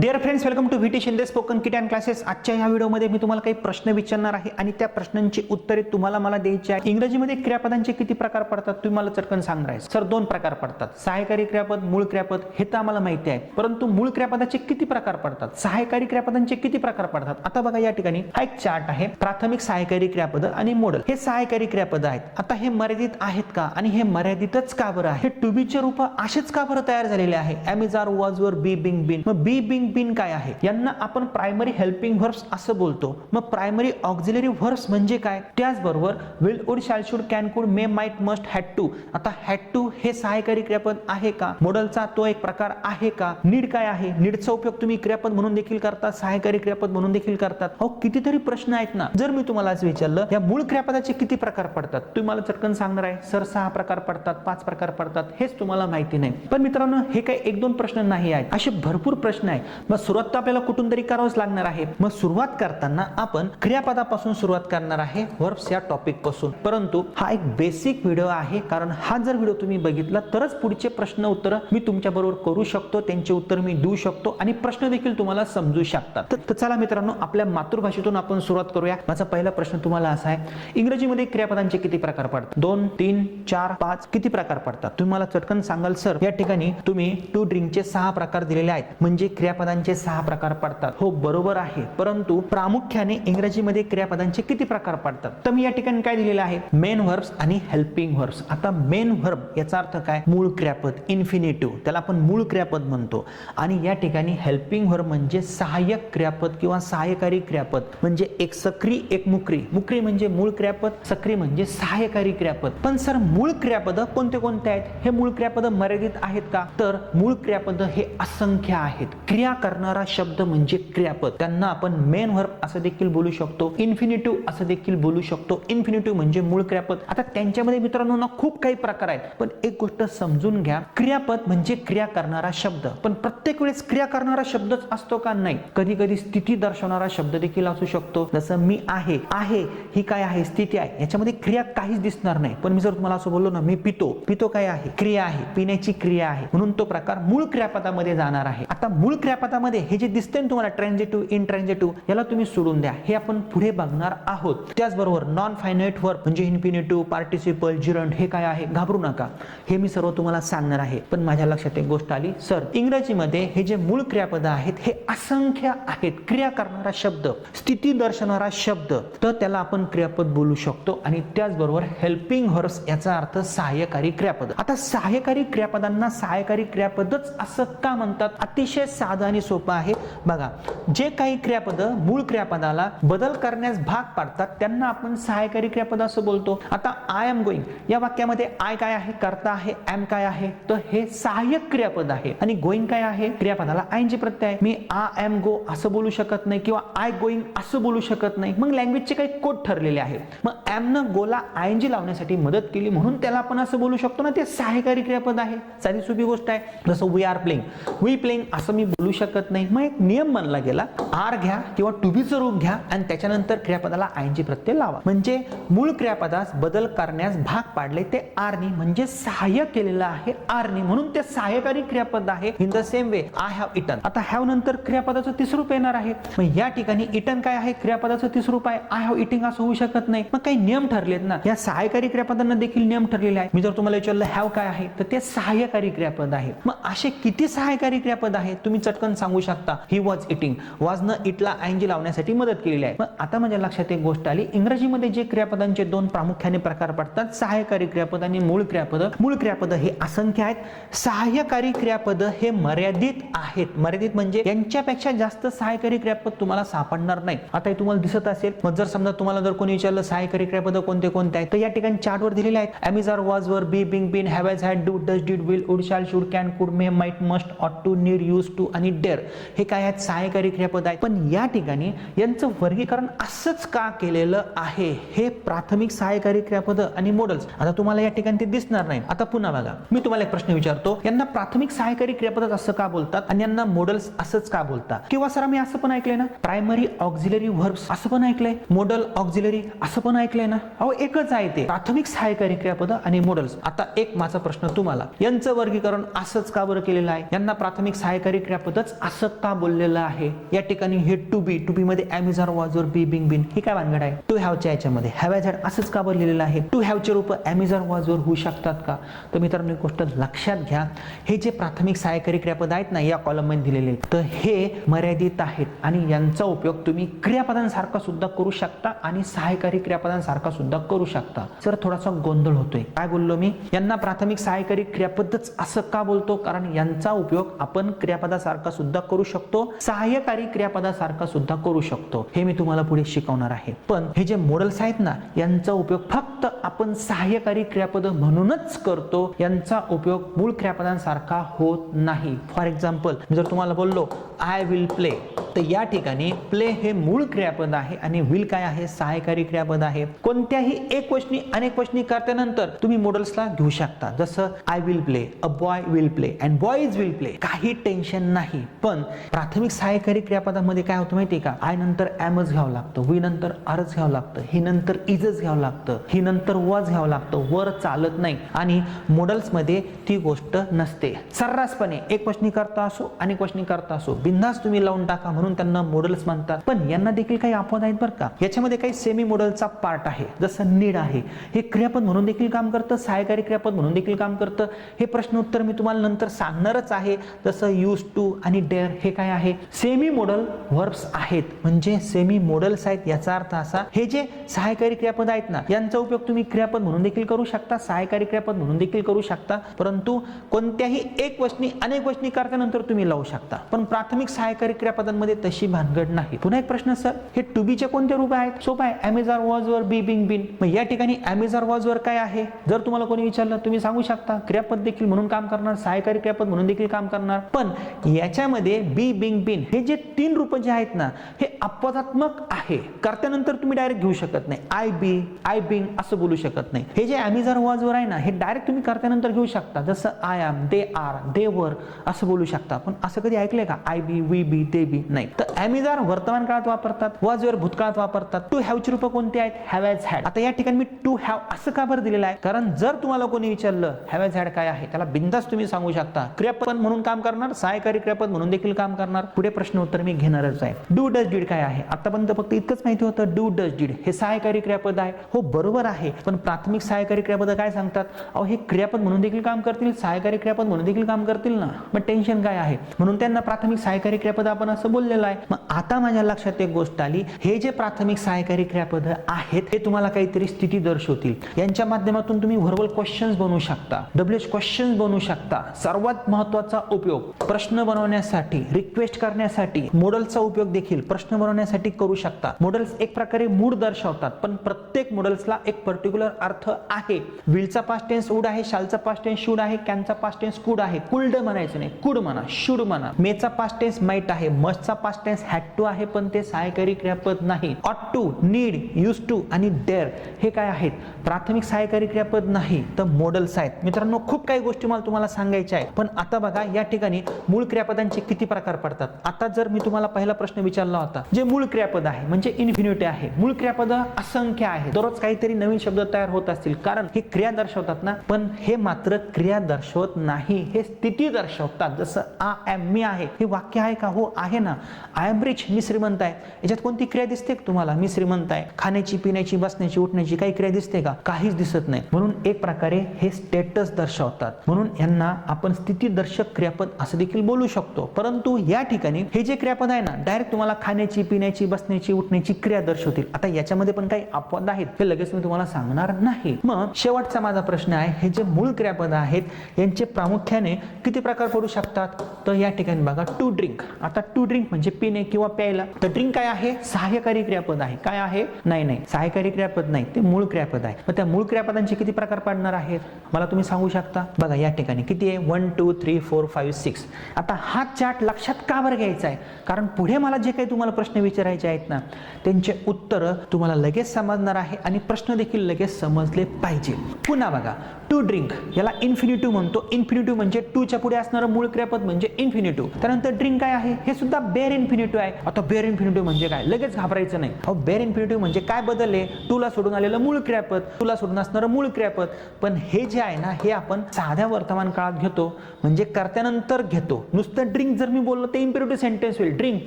Dear friends welcome to VT Shinde spoken kit and classes आजच्या ह्या व्हिडिओमध्ये मी तुम्हाला काही प्रश्न विचारणार आहे आणि त्या प्रश्नांची उत्तरे तुम्हाला मला द्यायची आहे इंग्रजीमध्ये क्रियापदांचे किती प्रकार पडतात तुम्ही मला चटकन सांगणार आहे सर दोन प्रकार पडतात. सहायकारी क्रियापद मूळ क्रियापद हे तर आम्हाला माहिती आहे. परंतु मूळ क्रियापदाचे किती प्रकार पडतात? सहायकारी क्रियापदांचे किती प्रकार पडतात? आता बघा या ठिकाणी हा एक चार्ट आहे. प्राथमिक सहायकारी क्रियापद आणि मॉडल. हे सहायकारी क्रियापद आहेत. आता हे मर्यादित आहेत का? आणि हे मर्यादितच का बरं आहे? हे टू बीचे रूप असेच का बरं तयार झालेले आहे? M was were be being बिन मग बी बिंग बिन काय आहे? यांना आपण प्रायमरी हेल्पिंग व्हर्ब्स असं बोलतो. मग प्रायमरी ऑक्झिलरी व्हर्ब्स म्हणजे काय? त्याचबरोबर विल उड shall should can could may might must had to आता हॅड टू हे सहायकारी क्रियापद आहे का? मॉडलचा तो एक प्रकार आहे का? नीड काय आहे? नीडचा उपयोग तुम्ही क्रियापद म्हणून देखील करता सहायकारी क्रियापद म्हणून देखील करतात. अहो कितीतरी प्रश्न आहेत ना. जर मी तुम्हाला आज विचारलं या मूळ क्रियापदाचे किती प्रकार पडतात? तुम्ही मला चटकन सांगणार आहे सर सहा प्रकार पडतात पाच प्रकार पडतात हेच तुम्हाला माहिती नाही. पण मित्रांनो हे काही एक दोन प्रश्न नाही आहेत. असे भरपूर प्रश्न आहेत. मग सुरुवात तर आपल्याला कुठून तरी करावंच लागणार आहे. मग सुरुवात करताना आपण क्रियापदापासून सुरुवात करणार आहे वर्ब्स या टॉपिकपासून. परंतु हा एक बेसिक व्हिडिओ आहे. कारण हा जर व्हिडिओ तुम्ही बघितला तरच पुढचे प्रश्न उत्तर मी तुमच्या बरोबर करू शकतो. त्यांचे उत्तर मी देऊ शकतो. आणि प्रश्न देखील तुम्हाला समजू शकतात. तर- चला मित्रांनो आपल्या मातृभाषेतून आपण सुरुवात करूया. माझा पहिला प्रश्न तुम्हाला असा आहे. इंग्रजीमध्ये क्रियापदांचे किती प्रकार पडतात? दोन तीन चार पाच किती प्रकार पडतात? तुम्ही मला चटकन सांगाल सर? या ठिकाणी तुम्ही टू ड्रिंकचे सहा प्रकार दिलेले आहेत. म्हणजे क्रियापदांचे सहा प्रकार पडतात. हो बरोबर आहे. परंतु प्रामुख्याने इंग्रजीमध्ये क्रियापदांचे किती प्रकार पडतात? तर मी या ठिकाणी काय दिलेलं आहे? मेन व्हर्ब्स आणि हेल्पिंग व्हर्ब्स आता मेन व्हर्ब याचा अर्थ काय? मूळ क्रियापद इन्फिनेटिव्ह त्याला आपण मूळ क्रियापद म्हणतो. आणि या ठिकाणी हेल्पिंग व्हर्ब म्हणजे सहाय्यक क्रियापद किंवा सहाय्यकारी क्रियापद. म्हणजे एक सक्री एक मुक्री. मुक्री म्हणजे मूळ क्रियापद सक्री म्हणजे सहाय्यकारी क्रियापद. पण सर मूळ क्रियापद कोणते कोणते आहेत? हे मूळ क्रियापद मर्यादित आहेत का? तर मूळ क्रियापद हे असंख्य आहेत. क्रिया करणारा शब्द म्हणजे क्रियापद. त्यांना आपण मेन व्हर्ब असं देखील बोलू शकतो इन्फिनिटिव्ह असं देखील बोलू शकतो. इन्फिनिटिव्ह म्हणजे मूळ क्रियापद. आता त्यांच्यामध्ये मित्रांनो ना खूप काही प्रकार आहेत. पण एक गोष्ट समजून घ्या क्रियापद म्हणजे क्रिया करणारा शब्द. पण प्रत्येक वेळेस क्रिया करणारा शब्दच असतो का नाही? कधी कधी स्थिती दर्शवणारा शब्द देखील असू शकतो. जसं मी आहे आहे ही काय आहे? स्थिती आहे. याच्यामध्ये क्रिया काहीच दिसणार नाही. पण मी जर तुम्हाला असं बोललो ना मी पितो. पितो काय आहे? क्रिया आहे. पिण्याची क्रिया आहे. म्हणून तो प्रकार मूळ क्रियापदामध्ये जाणार आहे. आता मूळ पदामध्ये हे जे दिसते तुम्हाला ट्रान्झिटिव्ह इन ट्रान्झिटिव्ह याला तुम्ही सोडून द्या. हे आपण पुढे बघणार आहोत. त्याचबरोबर नॉन फायनाईट वर्ब म्हणजे इन्फिनिटिव्ह पार्टिसिपल जिरंट हे काय आहे? घाबरू नका. हे मी सर्व तुम्हाला सांगणार आहे. पण माझ्या लक्षात एक गोष्ट आली. सर इंग्रजीमध्ये हे जे मूळ क्रियापद आहेत हे असंख्य आहेत. क्रिया करणारा शब्द स्थिती दर्शवणारा शब्द. तर त्याला आपण क्रियापद बोलू शकतो. आणि त्याचबरोबर हेल्पिंग हॉर्स याचा अर्थ सहाय्यकारी क्रियापद. आता सहाय्यकारी क्रियापदांना सहाय्यकारी क्रियापदच असं का म्हणतात? अतिशय साधा आणि सोपं आहे. बघा जे काही क्रियापद मूळ क्रियापदाला बदल करण्यास भाग पाडतात त्यांना आपण सहाय्यकारी क्रियापद असं बोलतो. आता आय एम गोईंग या वाक्यामध्ये आय काय आहे? करता आहे. एम काय आहे? तर हे सहाय्यक क्रियापद आहे. आणि गोईंग काय आहे? क्रियापदाला आयनची प्रत्यय. मी आ एम गो असं बोलू शकत नाही किंवा आय गोईंग असं बोलू शकत नाही. मग लँग्वेजचे काही कोड ठरलेले आहेत. मग एम न गोला आयनजी लावण्यासाठी मदत केली म्हणून त्याला आपण असं बोलू शकतो ना ते सहाय्यकारी क्रियापद आहे. साधी सोपी गोष्ट आहे. जसं we are playing we playing असं मी बोलू शकत नाही. मग एक नियम मानला गेला. आर घ्या किंवा टू बीचं रूप घ्या आणि त्याच्यानंतर क्रियापदाला आयनची प्रत्यय लावा. म्हणजे मूळ क्रियापदास बदल करण्यास भाग पाडले ते आरनी. म्हणजे सहाय्य केलेलं आहे आरनी. म्हणून ते सहाय्यकारी क्रियापद आहे. In the same way I have eaten आता हॅव नंतर क्रियापदाचं तिसरूप येणार आहे. मग या ठिकाणी इटन काय आहे? क्रियापदाचं तिसरूप आहे. आय हॅव इटिंग असं होऊ शकत नाही. मग काही नियम ठरलेत ना. या सहाय्यकारी क्रियापदांना देखील नियम ठरलेले आहे मी जर तुम्हाला विचारलं हॅव काय आहे? तर ते सहाय्यकारी क्रियापद आहे. मग असे किती सहाय्यकारी क्रियापद आहे तुम्ही चटकन सांगू शकता. ही वॉज इटिंग वॉज इटला ऐंजी लावण्यासाठी मदत केलेली आहे. मग आता माझ्या लक्षात एक गोष्ट आली. इंग्रजीमध्ये जे क्रियापदांचे दोन प्रामुख्याने प्रकार पडतात सहाय्यकारी क्रियापद आणि मूळ क्रियापद. मूळ क्रियापद हे असंख्य आहेत. सहाय्यकारी क्रियापद हे मर्यादित आहेत. मर्यादित म्हणजे यांच्यापेक्षा जास्त सहाय्यकारी क्रियापद तुम्हाला सापडणार नाही. आता हे तुम्हाला दिसत असेल. मग जर समजा तुम्हाला जर कोणी विचारलं सहाय्यकारी क्रियापद कोणते कोणते आहेत? तर या ठिकाणी चार्टवर दिलेले आहेत. Am is are was were be being been have has had do does did will would shall should can could may might must ought to need used to आणि डेअर हे काय आहेत? सहाय्यकारी क्रियापद आहेत. पण या ठिकाणी यांचं वर्गीकरण असंच का केलेलं आहे? हे प्राथमिक सहाय्यकारी क्रियापद आणि मॉडेल्स आता तुम्हाला या ठिकाणी ते दिसणार नाही. आता पुन्हा बघा. मी तुम्हाला एक प्रश्न विचारतो. यांना प्राथमिक सहाय्यकारी क्रियापद असं का बोलतात? आणि यांना मॉडेल्स असंच का बोलतात? किंवा सर आम्ही असं पण ऐकलंय ना? प्रायमरी ऑक्झिलरी व्हर्ब्स असं पण ऐकलंय. मॉडल ऑक्झिलरी असं पण ऐकलंय ना? अहो एकच आहे ते. प्राथमिक सहाय्यकारी क्रियापद आणि मॉडेल्स आता एक माझा प्रश्न तुम्हाला. यांचं वर्गीकरण असंच का बरं केलेलं आहे? यांना प्राथमिक सहाय्यकारी क्रियापदच असं का बोललेलं आहे. या ठिकाणी हे टू बी टू बी मध्ये ॲमेझॉन वॉजर बी बिंग बिन हे काय भानगड आहे? टू हॅवच्या याच्यामध्ये हॅव असंच का बोललेलं आहे? टू हॅवचे रूप ॲमेझॉन वॉजवर होऊ शकतात का? तर मित्रांनो गोष्ट लक्षात घ्या. हे जे प्राथमिक सहाय्यकारी क्रियापद आहेत ना या कॉलममध्ये दिलेले तर हे मर्यादित आहेत आणि यांचा उपयोग तुम्ही क्रियापदांसारखा सुद्धा करू शकता आणि सहाय्यकारी क्रियापदांसारखा सुद्धा करू शकता. सर थोडासा गोंधळ होतोय. काय बोललो मी? यांना प्राथमिक सहाय्यकारी क्रियापदच असं का बोलतो? कारण यांचा उपयोग आपण क्रियापदासारखा सुद्धा करू शकतो सहाय्यकारी क्रियापदासारखा सुद्धा करू शकतो. हे मी तुम्हाला पुढे शिकवणार आहे. पण हे जे मॉडेल्स आहेत ना यांचा उपयोग फक्त आपण सहाय्यकारी क्रियापद म्हणूनच करतो. यांचा उपयोग मूळ क्रियापदांसारखा होत नाही. फॉर एक्झाम्पल मी जर तुम्हाला बोललो आय विल प्ले तर या ठिकाणी प्ले हे मूळ क्रियापद आहे आणि विल काय आहे? सहाय्यकारी क्रियापद आहे. कोणत्याही एक वचनी अनेक वचनी करत्यानंतर तुम्ही मॉडेल्सला घेऊ शकता. जसं I will play a boy will play and boys will play काही टेन्शन नाही. पण प्राथमिक सहाय्यकारी क्रियापदामध्ये काय होतं माहिती का? आय नंतर एमच घ्यावं लागतं. वी नंतर आरच घ्यावं लागतं. ही नंतर इजच घ्यावं लागतं. ही नंतर वच घ्यावं लागतं. वर चालत नाही. आणि मॉडेल्समध्ये ती गोष्ट नसते. सर्रासपणे एक वचनी करता असो अनेक वचनी करता असो बिंदास तुम्ही लावून टाका. म्हणून त्यांना मोडल्स म्हणतात. पण यांना देखील काही अपवाद आहेत बरं का? याच्यामध्ये काही सेमी मॉडेलचा पार्ट आहे. जसं नीड आहे. हे क्रियापद म्हणून देखील काम करतं सहायकारी क्रियापद म्हणून देखील काम करतं. हे प्रश्न उत्तर मी तुम्हाला नंतर सांगणारच आहे. जसं यूज टू आणि डेअर हे काय आहे? सेमी मॉडल वर्ब्स आहेत. म्हणजे सेमी मोडल्स आहेत याचा अर्थ असा हे जे सहायकारी क्रियापद आहेत ना यांचा उपयोग तुम्ही क्रियापद म्हणून देखील करू शकता सहायकारी क्रियापद म्हणून देखील करू शकता. परंतु कोणत्याही एक वचनी अनेक वचनी करतानंतर तुम्ही लावू शकता. पण प्राथमिक सहायकारी क्रियापदांमध्ये तशी भानगड नाही. पुन्हा एक प्रश्न सर हे टू बीचे कोणते रूप आहेत? सोपं आहे. Amazon was were be being बिन मग या ठिकाणी अमेझॉन वॉज वर काय आहे? जर तुम्हाला कोणी विचारलं तुम्ही सांगू शकता. क्रियापद देखील म्हणून काम करणार सहायकारी क्रियापद म्हणून देखील काम करणार. पण याच्यामध्ये बी बिंग बिन हे जे तीन रूप जे आहेत ना हे अपवादात्मक आहे. करत्यानंतर तुम्ही डायरेक्ट घेऊ शकत नाही. आय बी आय बिंग असं बोलू शकत नाही. हे जे ॲमेझॉन वॉज वर आहे ना हे डायरेक्ट तुम्ही करत्यानंतर घेऊ शकता. जसं I am they are they were असं बोलू शकता. पण असं कधी ऐकलंय का? आय बी वी बी दे बी नाही. तर ॲमेझॉन वर्तमान काळात वापरतात वॉजवर भूतकाळात वापरतात. टू हॅवची रूप कोणते आहेत? हॅव एज हॅड आता या ठिकाणी मी टू हॅव असं का बरं दिलेलं आहे? कारण जर तुम्हाला कोणी विचारलं हॅव एज हॅड काय आहे? त्याला बिंदास तुम्ही सांगू शकता. क्रियापद म्हणून काम करणार सहायकारी क्रियापद म्हणून देखील काम करणार. पुढे प्रश्न उत्तर मी घेणारच आहे. डू डज डीड काय आहे? आतापर्यंत फक्त इतकंच माहिती होतं. डू डज डीड हे सहायकारी क्रियापद आहे. हो बरोबर आहे. पण प्राथमिक सहायकारी क्रियापद काय सांगतात? अहो हे क्रियापद म्हणून देखील काम करतील सहायकारी क्रियापद म्हणून देखील काम करतील ना? मग टेन्शन काय आहे? म्हणून त्यांना प्राथमिक सहायकारी क्रियापद आपण असं बोललेलो आहे. मग आता माझ्या लक्षात एक गोष्ट आली. हे जे प्राथमिक सहायकारी क्रियापद आहेत हे तुम्हाला काहीतरी स्थिती दर्शवतील. यांच्या माध्यमातून तुम्ही व्हर्बल क्वेश्चन्स बनवू शकता. डब्ल्यू एच क्वेश्चन्स बनवू शकता. सर्वात महत्त्वाचा उपयोग प्रश्न बनवण्यासाठी रिक्वेस्ट करण्यासाठी मॉडेलचा उपयोग देखील प्रश्न बनवण्यासाठी करू शकता. मॉडेल्स एक प्रकारे मूड दर्शवतात पण प्रत्येक मॉडेल्सला एक पर्टिक्युलर अर्थ आहे. विलचा पास्ट टेन्स उड आहे शालचा पास्ट टेन्स शूड आहे कॅनचा पास्ट टेन्स कुड आहे. कुल्ड म्हणायचं नाही. कुड म्हणा शूड म्हणा. मेचा पास्ट टेन्स माईट आहे मस्टचा पास्ट टेन्स हॅड टू आहे पण ते सहाय्यकारी क्रियापद नाही. Ought to need used to आणि डेअर हे काय आहेत? प्राथमिक सहायकारी क्रियापद नाही तर मॉडल्स आहेत. मित्रांनो खूप काही गोष्टी मला तुम्हाला सांगायच्या आहेत. पण आता बघा या ठिकाणी मूळ क्रियापदांचे किती प्रकार पडतात. आता जर मी तुम्हाला पहिला प्रश्न विचारला होता जे मूळ क्रियापद आहे म्हणजे इन्फिनिटी आहे. मूळ क्रियापद असंख्य आहे दररोज काहीतरी नवीन शब्द तयार होत असतील. कारण हे क्रिया दर्शवतात ना? पण हे मात्र क्रिया दर्शवत नाही. हे स्थिती दर्शवतात. जसं आ एम मी आहे. हे वाक्य आहे का? हो आहे ना. आय एम रिच मी श्रीमंत आहे. याच्यात कोणती क्रिया दिसते का तुम्हाला? मी श्रीमंत आहे. खाण्याची पिण्याची बसण्याची उठण्याची काही क्रिया दिसते का? काहीच दिसत नाही. म्हणून एक प्रकारे हे स्टेटस दर्शवतात. म्हणून यांना आपण स्थिती दर्शक क्रियापद असं देखील बोलू शकतो. परंतु या ठिकाणी हे जे क्रियापद आहे ना डायरेक्ट तुम्हाला खाण्याची पिण्याची बसण्याची उठण्याची क्रिया दर्शवतील. आता याच्यामध्ये पण काही अपवाद आहेत. हे लगेच मी तुम्हाला सांगणार नाही. मग शेवटचा माझा प्रश्न आहे हे जे मूळ क्रियापद आहेत यांचे प्रामुख्याने किती प्रकार पडू शकतात? तर या ठिकाणी बघा टू ड्रिंक आता टू ड्रिंक म्हणजे म्हणजे पिणे किंवा प्यायला. तर ड्रिंक काय आहे? सहाय्यकारी क्रियापद आहे. काय आहे? नाही नाही. सहाय्यकारी क्रियापद नाही. ते मूळ क्रियापद आहे. मग त्या मूळ क्रियापदांचे किती प्रकार पडणार आहेत? मला तुम्ही सांगू शकता? बघा या ठिकाणी किती आहे? One two three four five six आता हा चार्ट लक्षात का बरं घ्यायचा आहे? कारण पुढे मला जे काही तुम्हाला प्रश्न विचारायचे आहेत ना त्यांचे उत्तर तुम्हाला लगेच समजणार आहे आणि प्रश्न देखील लगेच समजले पाहिजे. पुन्हा बघा. टू ड्रिंक याला इन्फिनिटिव्ह म्हणतो. इन्फिनिटिव्ह म्हणजे टूच्या पुढे असणारं मूळ क्रियापद म्हणजे इन्फिनिटिव्ह त्यानंतर ड्रिंक काय आहे? हे सुद्धा बेअर इन्फिनिटिव्ह आहे. आता बेअर इन्फिनिटिव्ह म्हणजे काय? लगेच घाबरायचं नाही. अहो बेअर इन्फिनिटिव्ह म्हणजे काय बदलले टूला सोडून आलेलं मूळ क्रियापद तुला सोडून असणारं मूळ क्रियापद. पण हे जे आहे ना हे आपण साध्या वर्तमान काळात घेतो म्हणजे करत्यानंतर घेतो. नुसतं ड्रिंक जर मी बोललो ते इम्पेरेटिव्ह सेंटेन्स होईल. ड्रिंक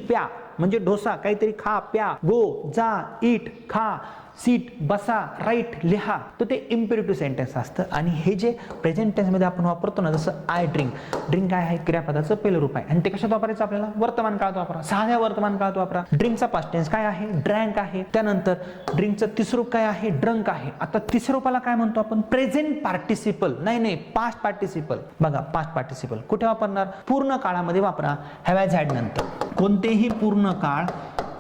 प्या म्हणजे डोसा काहीतरी खा प्या गो जा इट खा. सीट बसा राईट लिहा. तर ते इम्पेरेटिव्ह सेंटेन्स असतं. आणि हे जे प्रेझेंट टेन्समध्ये आपण वापरतो ना जसं आय ड्रिंक ड्रिंक काय आहे? क्रियापदाचं पहिलं रूप आहे. आणि ते कशात वापरायचं आपल्याला? वर्तमान काळात वापरा. साध्या वर्तमान काळात वापरा. ड्रिंकचा पास्ट टेन्स काय आहे? ड्रँक आहे. त्यानंतर ड्रिंकचं तिसरं रूप काय आहे? ड्रंक आहे. आता तिसऱ्या रूपाला काय म्हणतो आपण? प्रेझेंट पार्टिसिपल नाही नाही. पास्ट पार्टिसिपल बघा पास्ट पार्टिसिपल कुठे वापरणार? पूर्ण काळामध्ये वापरा. हॅवॅज हॅड नंतर. कोणतेही पूर्ण काळ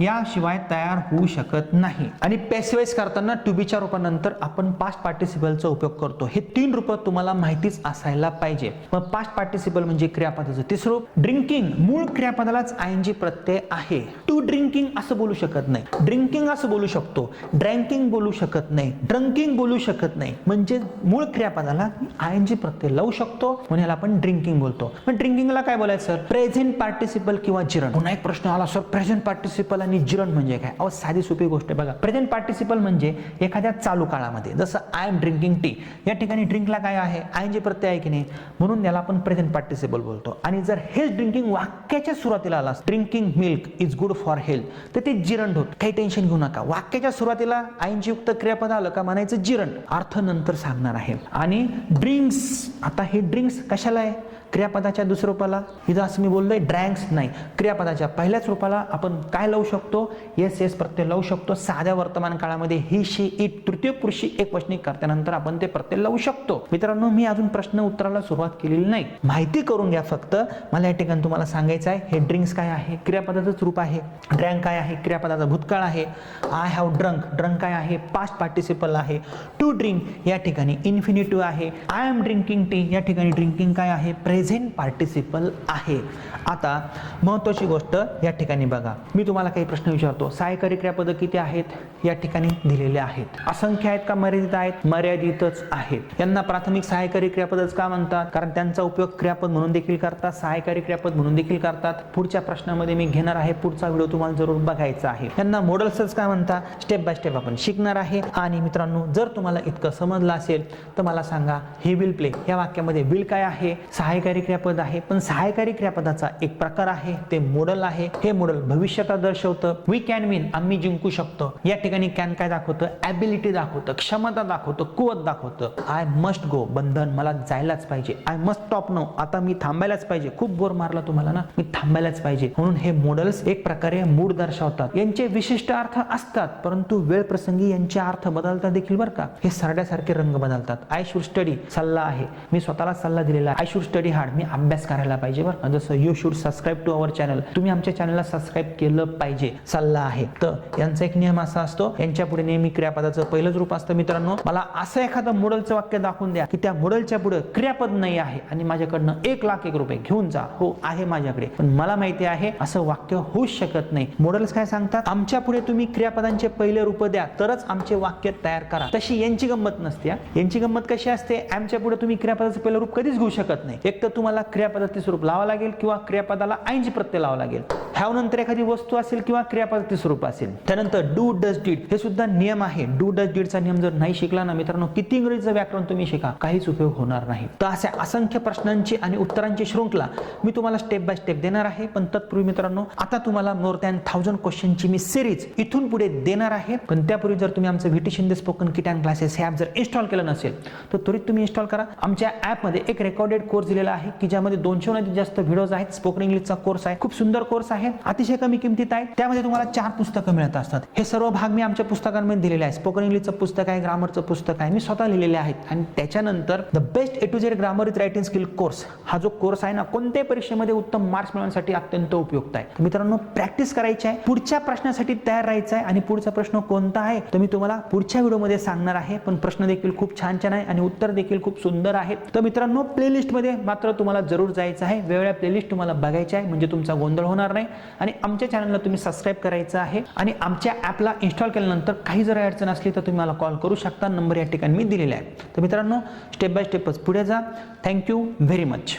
याशिवाय तयार होऊ शकत नाही. आणि पेसवेस करताना टू बीच्या रूपानंतर आपण पास्ट पार्टिसिपलचा उपयोग करतो. हे तीन रूप तुम्हाला माहितीच असायला पाहिजे. मग पास्ट पार्टिसिपल म्हणजे क्रियापदाचं. तिसरं रूप ड्रिंकिंग मूळ क्रियापदालाच आय जी प्रत्यय आहे. टू ड्रिंकिंग असं बोलू शकत नाही. ड्रिंकिंग असं बोलू शकतो. ड्रँकिंग बोलू शकत नाही. ड्रंकिंग बोलू शकत नाही. म्हणजे मूळ क्रियापदाला आय एन जी प्रत्यय लावू शकतो. म्हणून याला आपण ड्रिंकिंग बोलतो. पण ड्रिंकिंगला काय बोलायचं सर प्रेझेंट पार्टिसिपल किंवा जिरण. पुन्हा एक प्रश्न आला सर प्रेझेंट पार्टिसिपल आणि जिरण म्हणजे काय? अहो साधी सोपी गोष्ट आहे. बघा. प्रेझेंट पार्टिसिपल म्हणजे एखाद्या चालू काळामध्ये. जसं आय एम ड्रिंकिंग टी या ठिकाणी ड्रिंकला काय आहे? आय जे प्रत्यय आहे की नाही? म्हणून याला आपण प्रेझेंट पार्टिसिपल बोलतो. आणि जर हेच ड्रिंकिंग वाक्याच्या सुरुवातीला आला drinking milk is good for health तर ते जिरण होत काही टेन्शन घेऊ नका. वाक्याच्या सुरुवातीला आयनजी युक्त क्रियापद आलं का म्हणायचं जिरण. अर्थ नंतर सांगणार आहे. आणि ड्रिंक्स आता हे ड्रिंक्स कशाला आहे? क्रियापदाच्या दुसऱ्या रूपाला? इथं असं मी बोललोय ड्रँक्स नाही. क्रियापदाच्या पहिल्याच रूपाला आपण काय लावू शकतो? येस येस प्रत्यय लावू शकतो. साध्या वर्तमान काळामध्ये ही शी इट तृतीय पुरुषी एक वचनिक करत्यानंतर आपण ते प्रत्यय लावू शकतो. मित्रांनो मी अजून प्रश्न उत्तराला सुरुवात केलेली नाही. माहिती करून घ्या फक्त. मला या ठिकाणी तुम्हाला सांगायचं आहे हे ड्रिंक्स काय आहे? क्रियापदाचंच रूप आहे. ड्रँक काय आहे? क्रियापदाचा भूतकाळ आहे. आय हॅव ड्रंक ड्रंक काय आहे? पास्ट पार्टिसिपल आहे. टू ड्रिंक या ठिकाणी इन्फिनिटिव्ह आहे. आय एम ड्रिंकिंग टी या ठिकाणी ड्रिंकिंग काय आहे? प्रेझेंट पार्टिसिपल आहे. आता महत्त्वाची गोष्ट या ठिकाणी बघा. मी तुम्हाला काही प्रश्न विचारतो. सहाय्यकारी क्रियापदं किती आहेत? या ठिकाणी दिलेले आहेत. असंख्य आहेत का मर्यादित आहेत? मर्यादितच आहेत. यांना प्राथमिक सहाय्यकारी क्रियापदच का म्हणतात? कारण त्यांचा उपयोग क्रियापद म्हणून देखील करतात सहाय्यकारी क्रियापद म्हणून देखील करतात. पुढच्या प्रश्नामध्ये मी घेणार आहे. पुढचा व्हिडिओ तुम्हाला जरूर बघायचा आहे. त्यांना मॉडेल्सच काय म्हणतात स्टेप बाय स्टेप आपण शिकणार आहे. आणि मित्रांनो जर तुम्हाला इतकं समजलं असेल तर मला सांगा हे विल प्ले या वाक्यामध्ये विल काय आहे? कार्यकारी क्रियापद आहे. पण सहाय्यकारी क्रियापदाचा एक प्रकार आहे. ते मॉडल आहे. हे मॉडल भविष्यकाळ दर्शवतं. वी कॅन विन आम्ही जिंकू शकतो. या ठिकाणी कॅन काय दाखवतं? ॲबिलिटी दाखवतं. क्षमता दाखवतं. कुवत दाखवतं. आय मस्ट गो बंधन मला जायलाच पाहिजे. आय मस्ट स्टॉप नो आता मी थांबायलाच पाहिजे. खूप बोर मारला तुम्हाला ना? मी थांबायलाच पाहिजे. म्हणून हे मॉडेल्स एक प्रकारे मूड दर्शवतात. यांचे विशिष्ट अर्थ असतात. परंतु वेळ प्रसंगी यांचे अर्थ बदलतात देखील बरं का? हे सरड्यासारखे रंग बदलतात. आय शुड स्टडी सल्ला आहे. मी स्वतःला सल्ला दिलेला आय शुड स्टडी हार्ड मी अभ्यास करायला पाहिजे बरं जसं you should subscribe to our channel तुम्ही आमच्या चॅनलला सबस्क्राईब केलं पाहिजे सल्ला आहे. तर यांचा एक नियम असा असतो यांच्या पुढे नेहमी क्रियापदाचं पहिलंच रूप असतं मित्रांनो. मला असं एखादं मॉडलचं वाक्य दाखवून द्या की त्या मॉडलच्या पुढे क्रियापद नाही आहे आणि माझ्याकडनं एक लाख एक रुपये घेऊन जा. हो आहे माझ्याकडे. पण मला माहिती आहे असं वाक्य होऊच शकत नाही. मॉडेल्स काय सांगतात? आमच्या पुढे तुम्ही क्रियापदांचे पहिले रूप द्या तरच आमचे वाक्य तयार करा. तशी यांची गंमत नसते यांची गंमत कशी असते? आमच्या पुढे तुम्ही क्रियापदाचं पहिलं रूप कधीच घेऊ शकत नाही. एक तर तुम्हाला क्रियापदाचे स्वरूप लावा लागेल किंवा क्रियापदाला ऐंशी प्रत्यय लावा लागेल. ह्यानंतर नंतर एखादी वस्तू असेल किंवा क्रियापदाचे स्वरूप असेल. त्यानंतर डू डज डीड हे सुद्धा नियम आहे. डू डज डीडचा नियम जर नाही शिकला ना मित्रांनो किती इंग्रजीचं व्याकरण तुम्ही शिका? काहीच उपयोग होणार नाही. तर अशा असंख्य प्रश्नांची आणि उत्तरांची शृंखला मी तुम्हाला स्टेप बाय स्टेप देणार आहे. पण तत्पूर्वी मित्रांनो आता तुम्हाला मोर दॅन थाउजंड क्वेश्चनची मी सिरीज इथून पुढे देणार आहे. पण त्यापूर्वी जर तुम्ही आमचं VT Shinde spoken kit and classes हे ॲप जर इन्स्टॉल केलं नसेल तर त्वरित तुम्ही इन्स्टॉल करा. आमच्या ॲपमध्ये एक रेकॉर्डेड कोर्स दिलेला आहे की ज्यामध्ये दोनशे जास्त व्हिडिओज आहेत. स्पोकन इंग्लिशचा कोर्स आहे. खूप सुंदर कोर्स आहे. अतिशय कमी किमतीत आहे त्यामध्ये तुम्हाला चार पुस्तकं मिळत असतात. हे सर्व भाग मी आमच्या पुस्तकांमध्ये दिलेले आहे स्पोकन इंग्लिशचं पुस्तक आहे ग्रामरचं पुस्तक आहे. मी स्वतः लिहिलेले आहेत. आणि त्याच्यानंतर the best A to Z grammar with writing skill course हा जो कोर्स आहे ना कोणत्याही परीक्षेमध्ये उत्तम मार्क्स मिळवण्यासाठी अत्यंत उपयुक्त आहे. मित्रांनो प्रॅक्टिस करायची आहे. पुढच्या प्रश्नासाठी तयार राहायचं आहे. आणि पुढचा प्रश्न कोणता आहे तर मी तुम्हाला पुढच्या व्हिडिओमध्ये सांगणार आहे. पण प्रश्न देखील खूप छान छान आहे आणि उत्तर देखील खूप सुंदर आहे. तर मित्रांनो प्लेलिस्टमध्ये मात्र तुम्हाला जरूर जायचं आहे. वेगवेगळ्या प्लेलिस्ट तुम्हाला बघायच्या आहे. म्हणजे तुमचा गोंधळ होणार नाही. आणि आमच्या चॅनलला तुम्ही सबस्क्राईब करायचं आहे. आणि आमच्या ॲपला इन्स्टॉल केल्यानंतर काही जर अडचण असली तर तुम्ही मला कॉल करू शकता. नंबर या ठिकाणी मी दिलेला आहे. तर मित्रांनो स्टेप बाय स्टेपच पुढे जा. Thank you very much